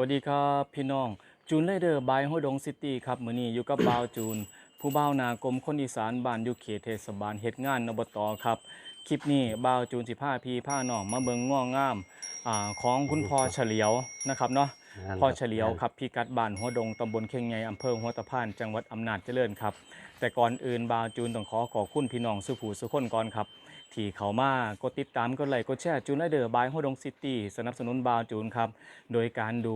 วัสดีครับพี่น้องจูนเลเดอร์บายห้วยดงซิตี้ครับมื้อนี้อยู่กับบ่าวจูน ผู้บ่าวนากรมคนอีสานบ้านอยู่เขตเทศบาลเฮ็ดงานอบตครับคลิปนี้บ่าวจูนสิพาพี่พาน้องมาเบิ่งง่องามอ่าของคุณพ่อเฉลียวนะครับเนาะพ่อเฉลียวครับพี่กัดบ้านหัวดงตำบลเคียงใหญ่อำเภอหัวตะพาน จังหวัดอำนาจเจริญครับ แต่ก่อนอื่นบาวจูนต้องขอขอบคุณพี่น้องสุผูสุคนก่อนครับ ที่เขามากดติดตามกดไลค์กดแชร์จูนและเดอร์บายหัวดงซิตี้สนับสนุนบาวจูนครับโดยการดู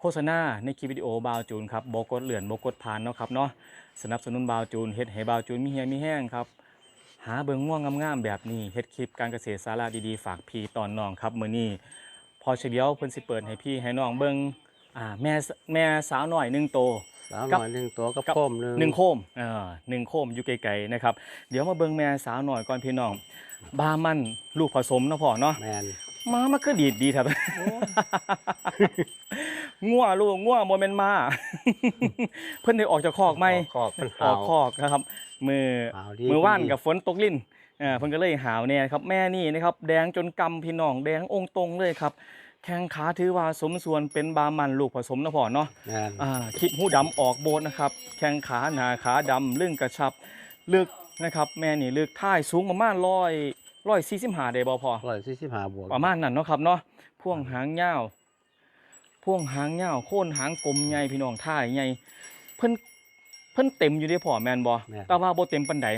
โฆษณาในคลิปวิดีโอบาวจูนครับบกดเหลื่อนบกดผ่านเนาะครับเนาะสนับสนุนบาวจูนเฮ็ดให้บาวจูนมีเฮียมีแห้งครับหาเบิงง่วงงามๆแบบนี้เฮ็ดคลิปการเกษตรสาระดีๆฝากพี่ตอนน้องครับมื้อนี้พอเฉลียวเพิ่นสิเปิดให้พี่ให้น้องเบิ่ง อ่าแม่สแม่สาวน้อยหนึ่งโตสาวหกับน่อยหนึ่งตัวกับกับ โคมหนึ่งหนึ่งโคมเอ่าหนึ่งโคมอยู่ไกลๆนะครับ เดี๋ยวมาเบิ่งแม่สาวหน่อยก่อนพี่น้อง บามันลูกผสมเนาะพ่อเนาะ แมนมามันก็ดีดดีครับงัวลูกงัวโมเมนมา เพิ่นได้ออกจากคอกไหมขอบเป็นอหาอกวคอกนะครับ มือหาวดี มือว่านดีกับฝนตกลิ้นเอ่าเพิ่นก็เลยหาวเนี่ยครับ แม่นี่นะครับ แดงจนกำพี่น้องแดงองค์ตรงเลยครับ แข้งขาถือว่าสมส่วนเป็นบามันลูกผสมนะพ่อเนาะแมนอ่าคลิปหูดำออกโบนนะครับ แข้งขาหนาขาดำลึ่งกระชับลึกนะครับ แม่นี่ลึกท่ายสูงประมาณร้อยร้อยสี่สิบห้าเดบอพอร้อยสี่สิบห้าบวกประมาณนั้นเนาะครับเนาะพ่วงหางยาวพ่วงหางยาวโค่นหางกลมใหญ่พี่น้องท่ายใหญ่เพิ่นเพิ่นเต็มอยู่เด้พ่อแมนบอแต่ว่าบ่เต็มปานใด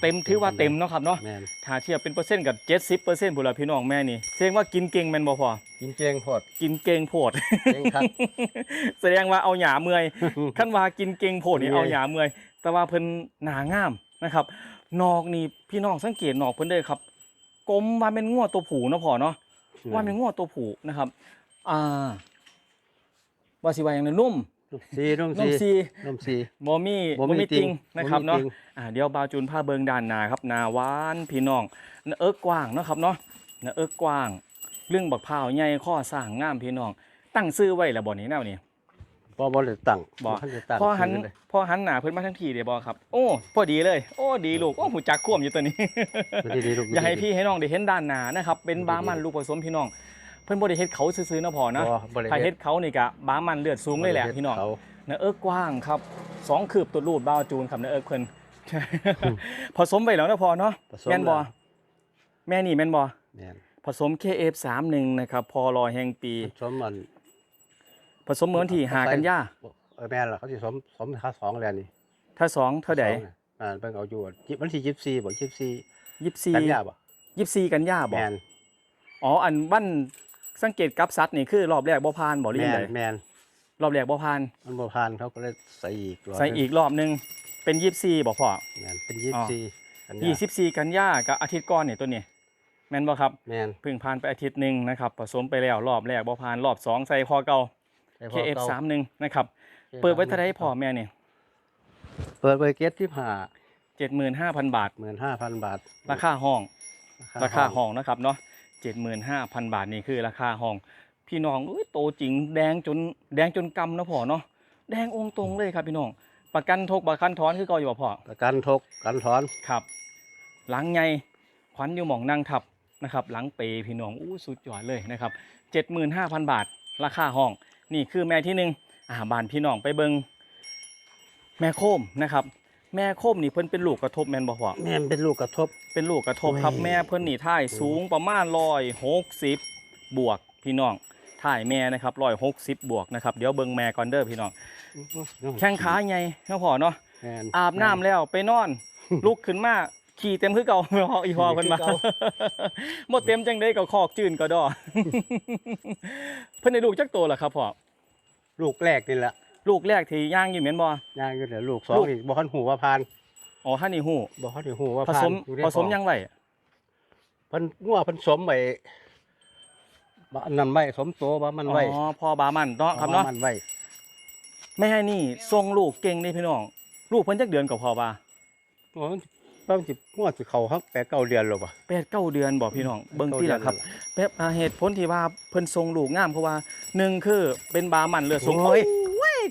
เต็มถือว่าเต็มเนาะครับเนาะแมนถ้าเทียบเป็นเปอร์เซ็นต์กับ70%พุ่นละพี่น้องแม่นี่แสดงว่ากินเก่งแม่นบ่พ่อกินเจงโพดกินเก่งโพด เจงครับแสดงว่าเอาหยาเมื่อย ขั้นว่ากินเก่งโพดนี่เมื่เอาอยหยาเมื่อย แต่ว่าเพิ่นหนางามนะครับ นอกนี่พี่น้องสังเกตนอกเพิ่นเด้อครับกลมมาเป็นงัวตัวผูเนาะพ่อเนาะว่าเป็นงัวตัวผูนะครับ อ่าว่าสิว่าอย่างนั้นนุ่ม นุ่มซีนุ่มนุ่มซีซีนุ่มซีบ่มีบ่มีติงนะครับบ่มีเนาะติ่งอ่าเดี๋ยวบาวจูนผ้าเบิงด้านหน้าครับหนาหวานพี่น้องหนาเอิกกว้างเนาะครับเนาะหนาเอิกกว้าง เรื่องบักพร้าวใหญ่ข้อสร้างงามพี่น้อง ตั้งซื้อไว้แล้วบ่นี้แนวนี้บ่บ่ได้ตั้งบ่ทันได้ตั้งพอหันซื้เลยพอหันหน้าเพิ่นมาทั้งทีเดี๋ยวบ่ครับ โอ้พอดีเลย โอ้ดีลูกโอ้หูจักควมอยู่ตัวนี้ดีดีลูกอย่าให้ดีพี่ให้น้องได้เห็นด้านหน้านะครับ เป็นบามันลูกผสมพี่น้องเพิ่นบ่ได้เฮ็ดเขาซื่อๆนะพ่อนะบ่บ่ได้ถ้าเฮ็ดเขานี่ก็บามันเลือดสูงเลยแหละพี่น้อง เขา เนื้อเอิกกว้างครับสองคืบตัวรูดบ้าวจูนครับเนื้อเอิกเพิ่นผสมไปแล้วนะพอเนาะผสมแม่นบอแล้ว แม่นี่แม่นบอแม่นผสม KF31 นะครับพอรอแห่งปีผสมมันผสมเมื่อวันที่หากันยาเออแม่นล่ะเขาสิสมสมค่าสองแล้วนี่ถ้าสองเท่าใดสองน่ะอ่าเพิ่นเอาอยู่จิมันสิ24บ่24ยี่สี่กันยาบ่ยี่สี่กันยาบอแม่นอ๋ออันวัน สังเกตกับซัดนี่คือรอบแรกบ่ผ่านบ่หรือแม่ยังนไงแม่นรอบแรกบ่ผ่านมันบ่ผ่านเขาก็เลยใส่อีกรบใส่อีกรอบหนึงเป็นยี่สี่บ่พอแม่นเป็นอ๋อ24กันยายี่สิบสี่กันยากับอาทิตย์ก่อนนี่ตัวนี้แม่นบ่ครับแม่นเพิ่งผ่านไปอาทิตย์หนึ่งนะครับผสมไปแล้วรอบแรกบ่ผ่านรอบสองใส่คอเก่าใส่พอ KF31 นะครับก่าเปิดไว้เท่าไรพ่อแม่นี่เปิดไว้เกตที่ผ่าเจ็ดหมื่นห้าพันบาท หมื่นห้าพันบาทราคาห้องราคาห้องนะครับเนาะ เจ็ดหมื่นห้าพันบาทนี่คือราคาห้อง พี่น้องเอ้ยโตจริงแดงจนแดงจนกำนะพ่อเนาะแดงองค์ตรงเลยครับพี่น้อง ประกันทกประกันถอนคือเก่าอยู่บ่พ่อประกันทกกันถอนครับ หลังใหญ่ขวัญอยู่หม่องนั่งทับนะครับ หลังเปพี่น้องอู้สุดยอดเลยนะครับเจ็ดหมื่นห้าพันบาท ราคาห้อง นี่คือแม่ที่หนึ่งอ่าบานพี่น้องไปเบิงแม่โคมนะครับ แม่โคมนี่เพิ่นเป็นลูกกระทบแม่นบ่พ่อแม่นเป็นลูกกระทบ เป็นลูกกระทบครับโอ้ยแม่เพิ่นนี่ท่ายสูงประมาณร้อยหกสิบบวกพี่น้องท่ายแม่นะครับร้อยหกสิบบวกนะครับเดี๋ยวเบิ่งแม่ก่อนเด้อพี่น้องแข้งขาใหญ่เนาะพ่อเนาะแม่นอาบน้ำแล้วไปนอน ลุกขึ้นมาขี่เต็มคือเก่าพออีพอเพิ่นมาขี่คือเก่หมดเต็มจังได๋ก็คอกจื่นก็ดอเพิ่นได้ลูกจักโตแล้วครับพ่อลูกแรกนี่แหละ ลูกแรกที่ย่างอยู่แม่นบ่ ย่างอยู่เดี๋ยวลูกสองลูกนี่บ่คันหูว่าพานอ๋อท่านนี่ฮู้บ่คันหูว่าผพานสมอยู่ในผสมท้อยังไว้เพิ่นงัวเพิ่นสมไว้บ่อันนั้นไว้สมโตว่ามันไว้อ๋อพ่อบามันเนาะครับเนาะอมันไว้ไม่ให้นี่ทรงลูกเก่งนี่พี่น้องลูกเพิ่นจักเดือนก็พอว่าโอ้ยต้องสิงัวสิเข้าฮักแปดเก้าเดือนแล้วบ่แปดเก้าเดือนบอกพี่น้องเบิ่งเก้าที่เดืละอนครับแล้วแป๊บอ่าเหตุผลที่ว่าเพิ่นทรงลูกงามเพราะว่าหนึ่งคือเป็นบามันเลือดสูงโอ้ยโอ้ย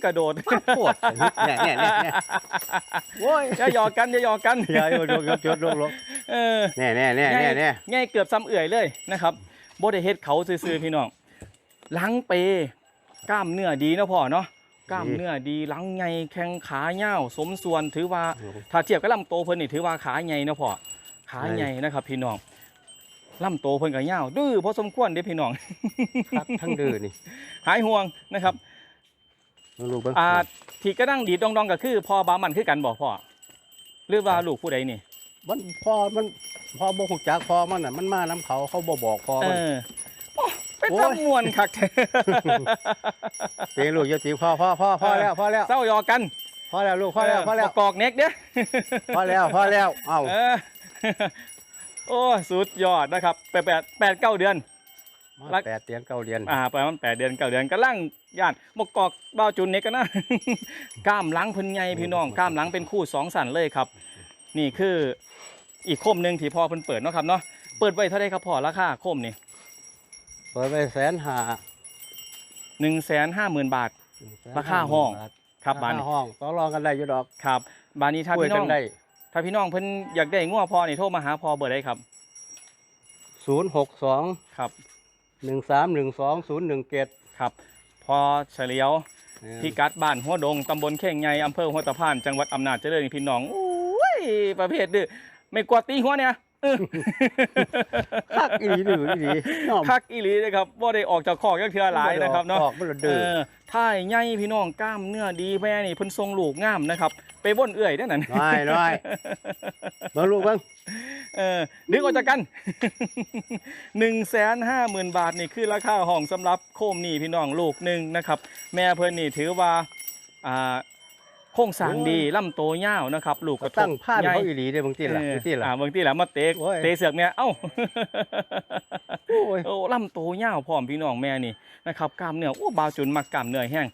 กระโดดปวดเนี่ยเนี่ยเนี่ยเนี่ยโอ้ยอย่าหยอกกันอย่าหยอกกันอย่าโยนโยนโยนโยนลงเออแน่แน่แน่แน่แน่ง่ายเกือบซ้ำเอื่อยเลยนะครับบ่ได้เฮ็ดเขาซื่อๆพี่น้องหลังเปกล้ามเนื้อดีเนาะพ่อเนาะกล้ามดีเนื้อดีหลังใหญ่แข้งขาเหี่ยวสมส่วนถือว่าโอ้ถ้าเทียบกับลำโตเพิ่นนี่ถือว่าขาใหญ่เนาะพ่อขาใหญ่ใหญ่นะครับ พี่น้องลำโตเพิ่นก็ยาวดื้อพอสมควรเด้พี่น้องคักทั้งดื้อนี่หายห่วงนะครับเบิ่ง ลูกเบิ่งอ่าที่กระดังดีดดองๆก็คือพ่อบามันคือกันบ่พ่อหรือว่าลูกผู้ใดนี่ มันพอมันพอบ่ฮู้จักพอมันน่ะมันมานํเขาเขาบ่บอกพอเอมัน อโอ้เป็นโอ้ย ตำมวนคักแท้เปียงลูกอย่าตีพ่อพ่อพ่อพ่อแล้วพ่อแล้วเศร้าหยอกกันพ่อแล้วลูกพ่อแล้วพ่อแล้วประกอกเน็กเด้อ พ่อแล้วพ่อแล้วเอ้า เออ โอ้ สุดยอดนะครับแปดแปดแปดเก้าเดือน รัมากแปดเตียงเก้าเรียนอ่าประมาณแปดเดือนเก้าเดือนกำลังย่านมกกอกเบ้าจุนเน็กกันนะกล้ามหลังเพิ่นใหญ่พี่น้องกล้ามหลังเป็นคู่สองสันเลยครับ นี่คืออีกโคมหนึ่งที่พ่อเพิ่นเปิดเนาะครับเนาะเปิดไว้เท่าไรครับพ่อราคาโคมนี่เปิดไปแสนห้าหนึ่งแสนห้าหมื่นบาทราคาห้องครับบานรานี้คาห้องต่อรองกันได้อยู่ดอกครับ บานนี้ถ้าคุยพี่น้กัองนได้ถ้าพี่น้องเพิ่นอยากได้งัวพ่อนี่โทรมาหาพ่อเบอร์ใดครับศูนย์หกสองครับ หนึ่งสามหนึ่งสองศูนย์หนึ่งเจ็ดครับพอเฉลียวพิกัดบ้านหัวดงตำบลเข่งใหญ่อำเภอหัวตะพาน จังหวัดอำนาจเจริญพี่น้องโอ้ยประเภทดื้อไม่กวาดตีหัวเนี่ยเออคักอีหลีดื้ออีหลีน้อมคักอีหลีนะครับว่าได้ออกจากคอกยักเทือหลายนะครับเนาะออกมันละเอดื้ออท่ายใหญ่พี่น้องกล้ามเนื้อดีแม่นี่เพิ่นทรงลูกงามนะครับ ไปว่นเอื่อยได้อนั่นน้อยน้อยเบิ่งลูกเบิ่งเออดึง ออกจากกันหนึ่งแสนห้าหมื่นบาทนี่คือราคาห้องสำหรับโคมนี่พี่น้องลูกหนึ่งนะครับ แม่เพิ่นนี่ถือว่าอ่าโค้งสร้างดีลำโตยาวนะครับ ลูกกระทตั้บงผ่านใหญ่เขาอีหลีเด้อบางทีล่ะเออบางทีล่ะอ่าบางทีล่ะมาเตะโอ้ยเตะเสือกเนี่ยเอ้าโอ้ยโอ้ลำโตยาวพร้อมพี่น้องแม่นี่นะครับกล้ามเนื้อโอ้บาวจุนมักกล้ามเนื้อแห้ง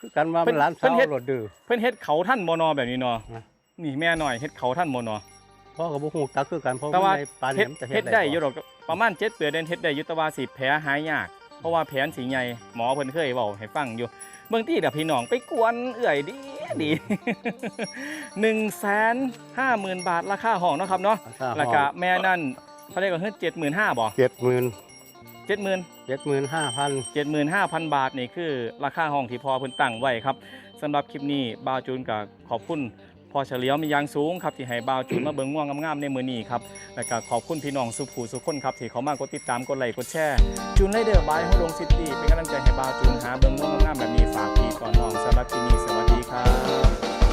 คือกันว่าเพิ่มันนหลานเพิ่สานวเฮ็ดรถดื้อเพิ่นเฮ็ดเขาท่านมอนอแบบนี้เนาะนะนี่แม่หน่อยเฮ็ดเขาท่านมอนอ พ่อกับบุหูตักคือกันเพราะแต่ว่ามันในปานเฮ็ดเห็นจะเฮ็ดได้อยู่บ่ดอกประมาณ7เดือนเฮ็ดได้อยู่แต่ว่าสิแผลหายยาก เพราะว่าแผลสีใหญ่หมอเพิ่นเคยเว้าให้ฟังอยู่ เบิ่งตี้เด้อพี่น้องไปกวนเอื่อยดีดี 150,000 บาทราคาห้องเนาะครับเนาะราราคาคาแม่นั่นเขาเรียกว่าเฮ็ด75,000บ่เจ็ดหมื่น70,000 เจ็ดหมื่นห้าพัน 75,000 บาทนี่คือราคาห้องที่พอเพิ่นตั้งไว้ครับสำหรับคลิปนี้บ่าวจูนก็ขอบคุณ พอเฉลียวมียางสูงครับที่ให้บ่าวจูนมาเบิ่งง่วงงามๆในมือนี้ครับแล้วก็ขอบคุณพี่น้องสุผูสุขคนครับที่เขามากดติดตามกดไลค์กดแชร์จูนไรเดอร์บายฮอดงซิตี้เป็นกำลังใจให้บ่าวจูนหาเบิ่งง่วงงามๆแบบนี้ฝากพี่ก่อนน้องสำหรับที่นี่สวัสดีครับ